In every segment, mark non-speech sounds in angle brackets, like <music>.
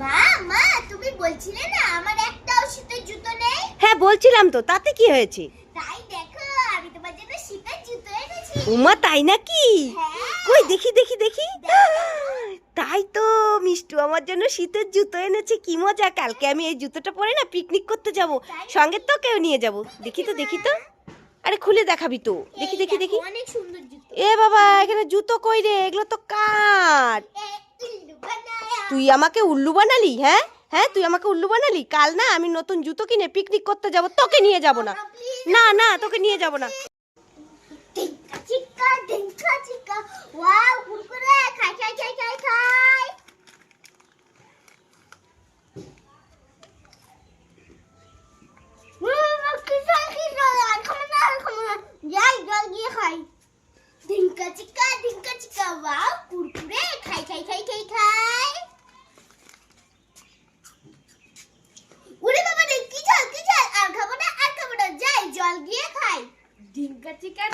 মা মা তুমি বলছিলে না আমার একটাও শীতের জুতো নেই? হ্যাঁ বলছিলাম তো তাতে কি হয়েছে? তাই দেখো আমি তোমার জন্য শীতের জুতো এনেছি। উমা তাই নাকি? হ্যাঁ। কই দেখি দেখি দেখি। তাই তো মিষ্টু আমার জন্য শীতের জুতো এনেছে কি মজা কালকে আমি এই জুতোটা পরে না পিকনিক করতে যাব। সঙ্গে তো কেউ নিয়ে যাব। দেখি তো দেখি তো। আরে খুলে দেখাবি তো। দেখি দেখি দেখি অনেক সুন্দর জুতো। এ বাবা এখানে জুতো কই রে? এগুলো তো কাঠ। তুই আমাকে উল্লু বানালি হ্যাঁ? হ্যাঁ তুই আমাকে উল্লু বানালি? কাল না আমি নতুন জুতো কিনে পিকনিক করতে যাব, তোকে নিয়ে যাব না। না না, তোকে নিয়ে যাব না। খাই খাই খাই খাই উম, কিসা কিসা আর খাব না আর খাব না যাই জল গিয়ে খাই টিক্কা চিক্কা টিক্কা চিক্কা ওয়াও কুরকুরে খাই খাই খাই খাই খাই ওরে বাবা রে কি জল কি জল আর খাব না আর খাব না যাই জল গিয়ে খাই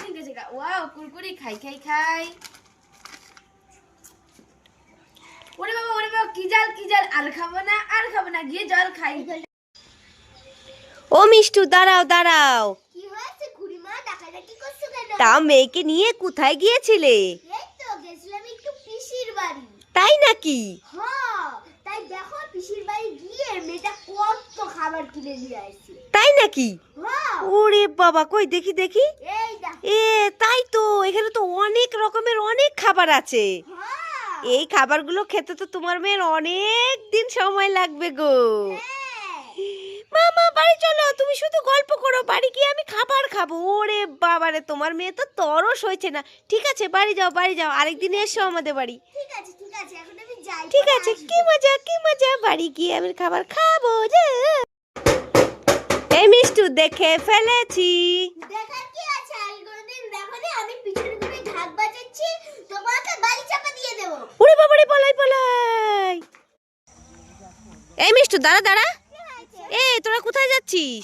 ঢিঙ্কা চিকা ওয়াও কুরকুরি খাই খাই খাই। ওরে বাবা ওরে বাবা কি জাল কি জাল। আর খাব না আর খাব না গিয়ে জল খাই। ও মিষ্টু দাঁড়াও দাঁড়াও। কি হয়েছে খুড়িমা? ডাকাডাকি করছ কেন? তা মেয়েকে নিয়ে কোথায় গিয়েছিলে? এই তো গেছিলাম একটু পিসির বাড়ি। তাই নাকি? হ্যাঁ তাই দেখো পিসির বাড়ি গিয়ে মেয়েটা কত খাবার কিনে নিয়ে আসছে। তাই নাকি? হ্যাঁ। ওরে বাবা কই দেখি দেখি। এই দেখো এ তাই তো এখানে তো অনেক রকমের অনেক খাবার আছে। হ্যাঁ। এই খাবারগুলো খেতে তো তোমার মেয়ের অনেক দিন সময় লাগবে গো। হ্যাঁ। মামা বাড়ি চলো তুমি শুধু গল্প করো বাড়ি গিয়ে আমি খাবার খাব। ওরে বাবারে তোমার মেয়ে তো তরস হয়েছে না। ঠিক আছে বাড়ি যাও বাড়ি যাও আরেকদিন এসো আমাদের বাড়ি। ঠিক আছে ঠিক আছে এখন আমি যাই ঠিক আছে কি মজা কি মজা বাড়ি গিয়ে আমি খাবার খাব যা। এই মিষ্টু দেখে ফেলেছি। দেখার কি আছে আর কোনোদিন দেখো নি আমি পিছনে ঘুরে ঢাক বাজাচ্ছি তোমাকে বাড়ি চাপা দিয়ে দেবো ওরে বাবারে পলাই পলাই মিষ্টু দাঁড়া দাঁড়া। এ তোরা কোথায় যাচ্ছিস?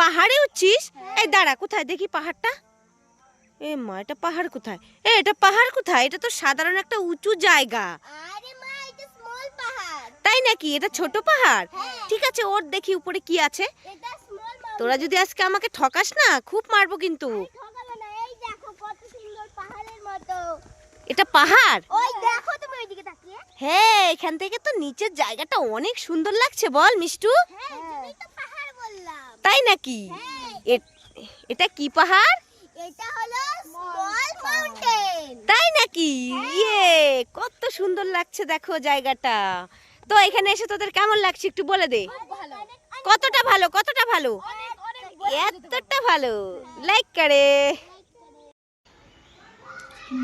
পাহাড়ে উঠছিস? এই দাঁড়া কোথায়? দেখি পাহাড়টা। এ মা এটা পাহাড় কোথায়? এ এটা পাহাড় কোথায়? এটা তো সাধারণ একটা উঁচু জায়গা। তাই নাকি? এটা ছোট পাহাড়? হ্যাঁ। ঠিক আছে ওর দেখি উপরে কি আছে। তোরা যদি আজকে আমাকে ঠকাস না খুব মারবো কিন্তু। এটা পাহাড়? ওই দেখো হ্যাঁ এখান থেকে তো নিচের জায়গাটা অনেক সুন্দর লাগছে বল মিষ্টু। হ্যাঁ তাই নাকি? হ্যাঁ। এটা কি পাহাড়? এটা হলো স্মল মাউন্টেন তাই নাকি? ইয়ে কত সুন্দর লাগছে দেখো জায়গাটা। তো এখানে এসে তোদের কেমন লাগছে একটু বলে দে। কতটা ভালো কতটা ভালো? এতটা ভালো। লাইক করে।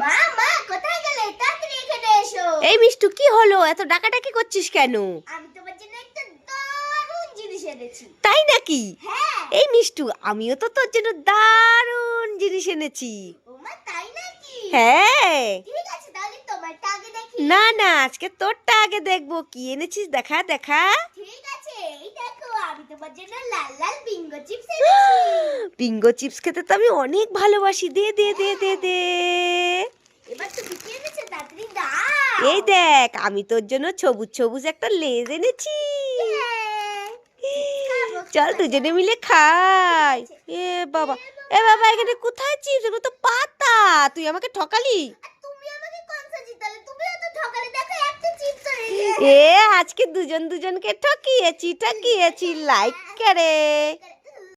মা মা কোথায় গেলে তাড়াতাড়ি এখানে এসো এই মিষ্টু কি হলো? এত ডাকাডাকি করছিস কেন? আমি তোমার জন্য একটা দারুণ জিনিস এনেছি। তাই নাকি? হ্যাঁ। এই মিষ্টু আমিও তো তোর জন্য দারুণ জিনিস এনেছি। ওমা তাই নাকি? হ্যাঁ। ঠিক আছে তাহলে তোমারটা আগে দেখি। না না আজকে তোরটা আগে দেখব। কি এনেছিস? দেখা দেখা। ঠিক আছে এই দেখো আমি তোমার জন্য লাল লাল বিঙ্গো চিপস <gasps> এনেছি। বিঙ্গো চিপস খেতে তো আমি অনেক ভালোবাসি। দে দে দে দে দে। এবার তুমি কি এনেছো তাড়াতাড়ি এই দেখ, আমি তোর জন্য সবুজ সবুজ একটা লেজ এনেছি। চল দুজনে মিলে খাই। এ বাবা এ বাবা, এখানে কোথায় চিপস? এগুলো তো পাতা। তুই আমাকে ঠকালি? এ, আজকে দুজন দুজনকে ঠকিয়েছি ঠকিয়েছি লাইক করে।